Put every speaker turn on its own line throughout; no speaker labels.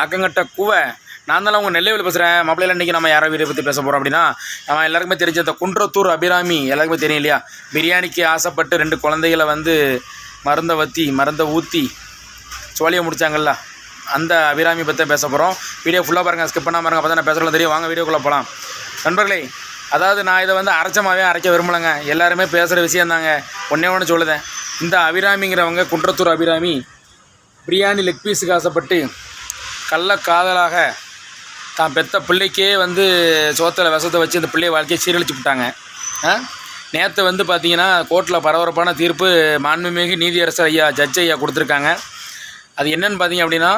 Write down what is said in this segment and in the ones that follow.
ஆக்கங்கட்ட கூவை. நான் தான் உங்கள் நெல்லைவில் பேசுகிறேன் மாப்பிள்ளையில் இன்றைக்கி நம்ம யாரோ வீடியோ பற்றி பேச போகிறோம் அப்படின்னா நம்ம எல்லாருக்குமே தெரிஞ்ச இந்த குன்றத்தூர் அபிராமி எல்லாருக்குமே தெரியும் இல்லையா? பிரியாணிக்கு ஆசைப்பட்டு ரெண்டு குழந்தைகளை வந்து மருந்தை வற்றி மருந்தை ஊற்றி சோழியை முடித்தாங்கல்ல அந்த அபிராமி பற்றி பேச போகிறோம் வீடியோ ஃபுல்லாக பாருங்கள் ஸ்கிப் பண்ணாமல் பாருங்க அப்போ தான் பேசுகிறது தெரியும். வாங்க வீடியோக்குள்ளே போகலாம் நண்பர்களே அதாவது நான் இதை வந்து அரைச்சமாகவே அரைக்க விரும்பலைங்க. எல்லாருமே பேசுகிற விஷயம் தாங்க. ஒன்றே ஒன்று சொல்லுதேன். இந்த அபிராமிங்கிறவங்க குன்றத்தூர் அபிராமி பிரியாணி லெக் பீஸுக்கு ஆசைப்பட்டு கள்ள காதலாக தான் பெத்த பிள்ளைக்கே வந்து சோத்தில் விஷத்தை வச்சு அந்த பிள்ளைய வாழ்க்கையை சீரழிச்சு விட்டாங்க. நேற்று வந்து பார்த்தீங்கன்னா கோர்ட்டில் பரபரப்பான தீர்ப்பு மாண்புமிகு நீதியரசர் ஐயா ஜட்ஜ் ஐயா கொடுத்துருக்காங்க. அது என்னென்னு பார்த்தீங்க அப்படின்னா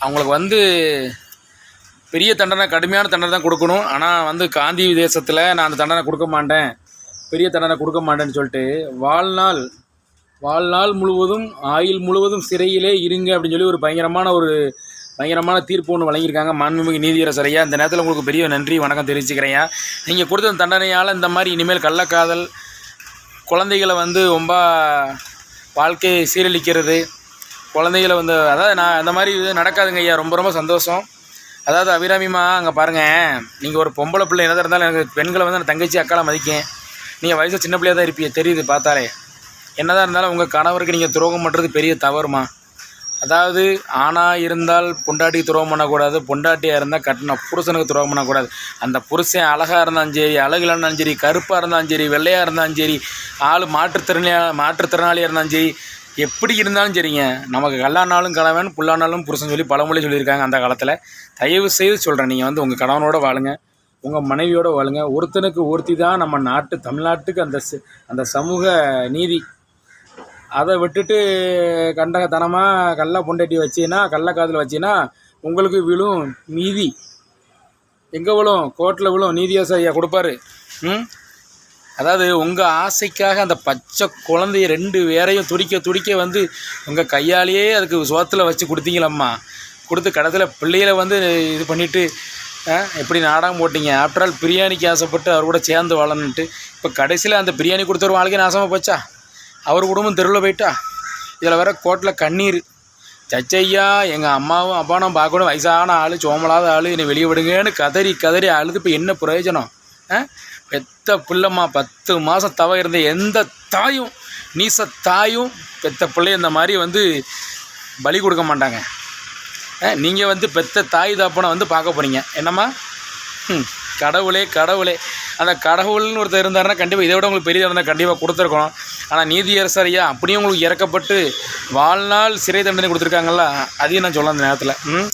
அவங்களுக்கு வந்து பெரிய தண்டனை கடுமையான தண்டனை தான் கொடுக்கணும். ஆனால் வந்து காந்தி தேசத்தில் நான் அந்த தண்டனை கொடுக்க மாட்டேன் பெரிய தண்டனை கொடுக்க மாட்டேன்னு சொல்லிட்டு வாழ்நாள் வாழ்நாள் முழுவதும் ஆயுள் முழுவதும் சிறையிலே இருங்க அப்படின்னு சொல்லி ஒரு பயங்கரமான ஒரு பயங்கரமான தீர்ப்பு ஒன்று வழங்கியிருக்காங்க மாண்புமிகு நீதியரசர் ஐயா. இந்த நேரத்தில் உங்களுக்கு பெரிய நன்றி வணக்கம் தெரிவிச்சுக்கிறேன் நீங்கள் கொடுத்த தண்டனையால் இந்த மாதிரி இனிமேல் கள்ளக்காதல் குழந்தைகளை வந்து ரொம்ப வாழ்க்கையை சீரழிக்கிறது குழந்தைகளை வந்து அதாவது நான் அந்த மாதிரி இது நடக்காதுங்க ஐயா ரொம்ப ரொம்ப சந்தோஷம். அதாவது அபிராமிமா அங்கே பாருங்கள் நீங்கள் ஒரு பொம்பளை பிள்ளை என்னதான் இருந்தாலும் எனக்கு பெண்களை வந்து நான் தங்கச்சி அக்காலை மதிக்கேன். நீங்கள் வயசு சின்ன பிள்ளையாக தான் இருப்பீங்க தெரியுது பார்த்தாலே. என்னதான் இருந்தாலும் உங்கள் கணவருக்கு நீங்கள் துரோகம் பண்ணுறது பெரிய தவறுமா? அதாவது ஆணாக இருந்தால் பொண்டாட்டிக்கு துரோகம் பண்ணக்கூடாது பொண்டாட்டியாக இருந்தால் கட்டின புருஷனுக்கு துரோகம் பண்ணக்கூடாது. அந்த புருஷன் அழகாக இருந்தாலும் சரி அழகு இருந்தாலும் சரி கருப்பாக இருந்தாலும் சரி வெள்ளையாக இருந்தாலும் சரி ஆள் மாற்றுத்திறனாளியாக மாற்றுத்திறனாளியாக இருந்தாலும் சரி எப்படி இருந்தாலும் சரிங்க. நமக்கு கல்லானாலும் கணவன் புல்லானாலும் புருஷன் சொல்லி பழமொழி சொல்லியிருக்காங்க அந்த காலத்தில். தயவு செய்து சொல்கிறேன் நீங்கள் வந்து உங்கள் கணவனோட வாழுங்க. உங்கள் மனைவியோட வாழுங்க. ஒருத்தனுக்கு ஒருத்தி தான் நம்ம நாட்டு தமிழ்நாட்டுக்கு அந்த அந்த சமூக நீதி. அதை விட்டுட்டு கண்டகத்தனமாக கள்ள பொண்டாட்டி வச்சீங்கன்னா கள்ளக்காதல் வச்சீங்கன்னா உங்களுக்கு விழும் நீதி. எங்கே விழும்? கோர்ட்டில் விழும். நீதியாக ஐயா கொடுப்பாரு. ம்? அதாவது உங்கள் ஆசைக்காக அந்த பச்சை குழந்தைய ரெண்டு பேரையும் துடிக்க துடிக்க வந்து உங்கள் கையாலேயே அதுக்கு சோத்தில் வச்சு கொடுத்தீங்களம்மா. கொடுத்து கடத்தில் பிள்ளைகளை வந்து இது பண்ணிவிட்டு எப்படி நாடகம் போட்டீங்க? ஆஃப்டர் ஆல் பிரியாணிக்கு ஆசைப்பட்டு அவர் கூட சேர்ந்து வாழணுன்ட்டு இப்போ கடைசியில் அந்த பிரியாணி கொடுத்தவர் வாழ்க்கை நாசமாக போச்சா? அவர் குடும்பம் தெருவில் போயிட்டா. இதில் வேற கோட்டில் கண்ணீர். சச்சையா எங்கள் அம்மாவும் அப்பானும் பார்க்கணும். வயசான ஆள் சோமலாத ஆள் என்னை வெளியே விடுங்கன்னு கதறி கதறி அழுது இப்போ என்ன பிரயோஜனம்? ஆ? பெத்த பிள்ளைம்மா பத்து மாதம் தவ இருந்த எந்த தாயும் நீச தாயும் பெத்த பிள்ளை இந்த மாதிரி வந்து பலி கொடுக்க மாட்டாங்க. நீங்கள் வந்து பெத்த தாய் தாப்பனை வந்து பார்க்க போகிறீங்க என்னம்மா? ம், கடவுளே கடவுளே. அந்த கடவுள்னு ஒருத்தர் இருந்தாருன்னா கண்டிப்பாக இதை விட உங்களுக்கு பெரிய இருந்தால் கண்டிப்பாக கொடுத்துருக்கணும். ஆனால் நீதியரசர் ஐயா அப்படியும் உங்களுக்கு இறக்கப்பட்டு வாழ்நாள் சிறை தண்டனை கொடுத்துருக்காங்கல்ல அதையும் நான் சொல்லலாம் அந்த நேரத்தில். ம்?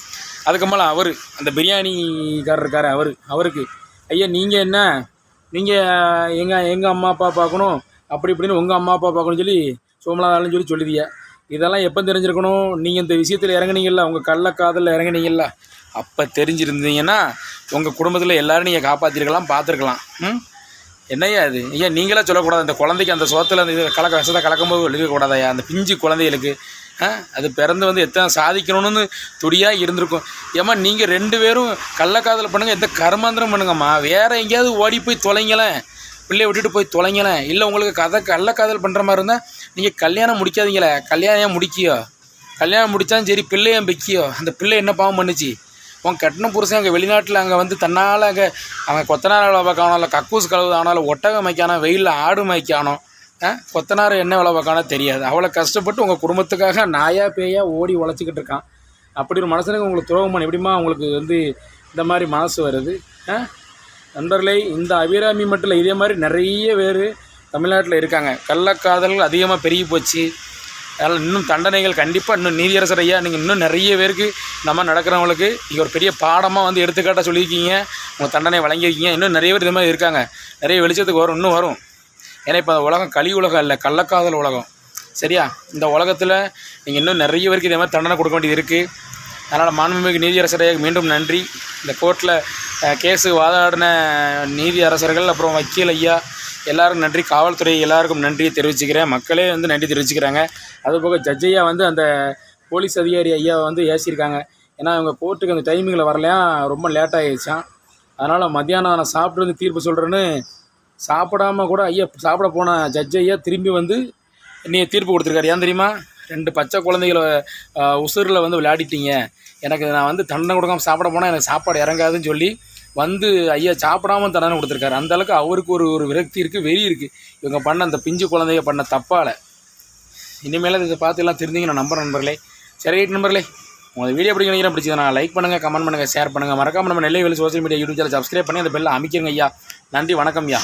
அதுக்கு மேலே அவர் அந்த பிரியாணிக்காரர் இருக்கார் அவர் அவருக்கு. ஐயா நீங்கள் என்ன? நீங்கள் எங்கள் எங்கள் அம்மா அப்பா பார்க்கணும்? அப்படி இப்படின்னு உங்கள் அம்மா அப்பா பார்க்கணும்னு சொல்லி சோமலாதாலும் சொல்லி சொல்லுதியா. இதெல்லாம் எப்போ தெரிஞ்சிருக்கணும்? நீங்கள் இந்த விஷயத்தில் இறங்குனீங்கல்ல உங்கள் கள்ளக்காதலில் இறங்குனீங்கல்ல. அப்போ தெரிஞ்சிருந்தீங்கன்னா உங்கள் குடும்பத்தில் எல்லோரும் நீங்கள் காப்பாற்றிருக்கலாம் பார்த்துருக்கலாம். ம்? என்னையா அது ஐயா நீங்களே சொல்லக்கூடாது. அந்த குழந்தைக்கு அந்த சோத்தில் அந்த இது கலக்க விஷத்தை கலக்கும்போது எழுதக்கூடாதையா அந்த பிஞ்சு குழந்தைகளுக்கு ஆ? அது பிறந்து வந்து எத்தனை சாதிக்கணும்னு துடியாக இருந்திருக்கும். ஏம்மா நீங்கள் ரெண்டு பேரும் கள்ளக்காதல் பண்ணுங்கள் எந்த கர்மாந்திரம் பண்ணுங்கம்மா. வேறு எங்கேயாவது ஓடி போய் தொலைங்களேன். பிள்ளைய விட்டுட்டு போய் தொலைங்களேன். இல்லை உங்களுக்கு கதை கள்ளக்காதல் பண்ணுற மாதிரி இருந்தால் நீங்கள் கல்யாணம் முடிக்காதீங்களே. கல்யாணம் ஏன் முடிக்கியோ? கல்யாணம் முடித்தாலும் சரி பிள்ளை ஏன் வைக்கியோ அந்த பிள்ளை என்ன பாவம் பண்ணுச்சு? உன் கட்டின புருஷன் அங்கே வெளிநாட்டில் அங்கே வந்து தன்னால் அங்கே அவன் கொத்தனார் வேலை பார்க்கணும் இல்லை கக்கூஸ் கழுவு ஆனாலும் ஒட்டகம் வைக்கானோ வெயிலில் ஆடு மேய்க்கானோ ஆ? கொத்தனார் என்ன வேலை பார்க்கானோ தெரியாது. அவ்வளோ கஷ்டப்பட்டு உங்கள் குடும்பத்துக்காக நாயா பேயா ஓடி உழைச்சிக்கிட்டு இருக்கான். அப்படி ஒரு மனசனுக்கு உங்களுக்கு துரோகம் பண்ண எப்படிமா உங்களுக்கு வந்து இந்த மாதிரி மனசு வருது? ஆ? நண்பர்களே இந்த அபிராமி மட்டும் இல்லை இதே மாதிரி நிறைய பேர் தமிழ்நாட்டில் இருக்காங்க. கள்ளக்காதல்கள் அதிகமாக பெருகி போச்சு. அதனால் இன்னும் தண்டனைகள் கண்டிப்பாக இன்னும் நீதியரசர் ஐயா நீங்கள் இன்னும் நிறைய பேருக்கு நம்ம நடக்கிறவங்களுக்கு நீங்கள் ஒரு பெரிய பாடமாக வந்து எடுத்துக்காட்டாக சொல்லியிருக்கீங்க. உங்கள் தண்டனை வழங்கியிருக்கீங்க. இன்னும் நிறைய பேர் இது மாதிரி இருக்காங்க. நிறைய வெளிச்சத்துக்கு வரும் இன்னும் வரும். ஏன்னா இப்போ அந்த உலகம் கலி உலகம் இல்லை கள்ளக்காதல் உலகம். சரியா? இந்த உலகத்தில் நீங்கள் இன்னும் நிறைய பேருக்கு இதே மாதிரி தண்டனை கொடுக்க வேண்டியது இருக்குது அதனால் மாண்புமிகு நீதியரசரையாக மீண்டும் நன்றி. இந்த கோர்ட்டில் கேஸு வாதாடின நீதி அரசர்கள் அப்புறம் வக்கீல் ஐயா எல்லாருக்கும் நன்றி. காவல்துறை எல்லாருக்கும் நன்றியை தெரிவிச்சுக்கிறேன். மக்களே வந்து நன்றி தெரிவிச்சுக்கிறாங்க. அதுபோக ஜட்ஜ் வந்து அந்த போலீஸ் அதிகாரி ஐயாவை வந்து ஏசியிருக்காங்க. ஏன்னா இவங்க கோர்ட்டுக்கு அந்த டைமிங்கில் வரலையா ரொம்ப லேட் ஆகிடுச்சான் அதனால் மத்தியானம் நான் சாப்பிட்டு வந்து தீர்ப்பு சொல்கிறேன்னு சாப்பிடாம கூட ஐயா சாப்பிட போன ஜட்ஜ் ஐயா திரும்பி வந்து நீ தீர்ப்பு கொடுத்துருக்காரு. ஏன் தெரியுமா? ரெண்டு பச்சை குழந்தைகளை உசுரில் வந்து விளையாடிட்டீங்க. எனக்கு நான் வந்து தண்டனை கொடுக்காமல் சாப்பிட போனால் எனக்கு சாப்பாடு இறங்காதுன்னு சொல்லி வந்து ஐயா சாப்பிடாம தண்டனை கொடுத்துருக்காரு. அந்த அளவுக்கு அவருக்கு ஒரு ஒரு விரக்தி இருக்குது வெறி இருக்குது இவங்க பண்ண அந்த பிஞ்சு குழந்தைய பண்ண தப்பால். இனிமேல் இதை பார்த்து எல்லாம் தெரிஞ்சுங்க நான் நண்பர்களே. சரி ரைட் நண்பர்களே. உங்கள் வீடியோ எப்படி நினைக்கிறேன் பிடிச்சது நான் லைக் பண்ணுங்கள் கமெண்ட் பண்ணுங்கள் ஷேர் பண்ணுங்கள் மறக்காம நம்ம நெல்லை வெளி social media YouTube channel subscribe பண்ணி அந்த பெல்லை அமைக்கிறங்க ஐயா. நன்றி வணக்கம் ஐயா.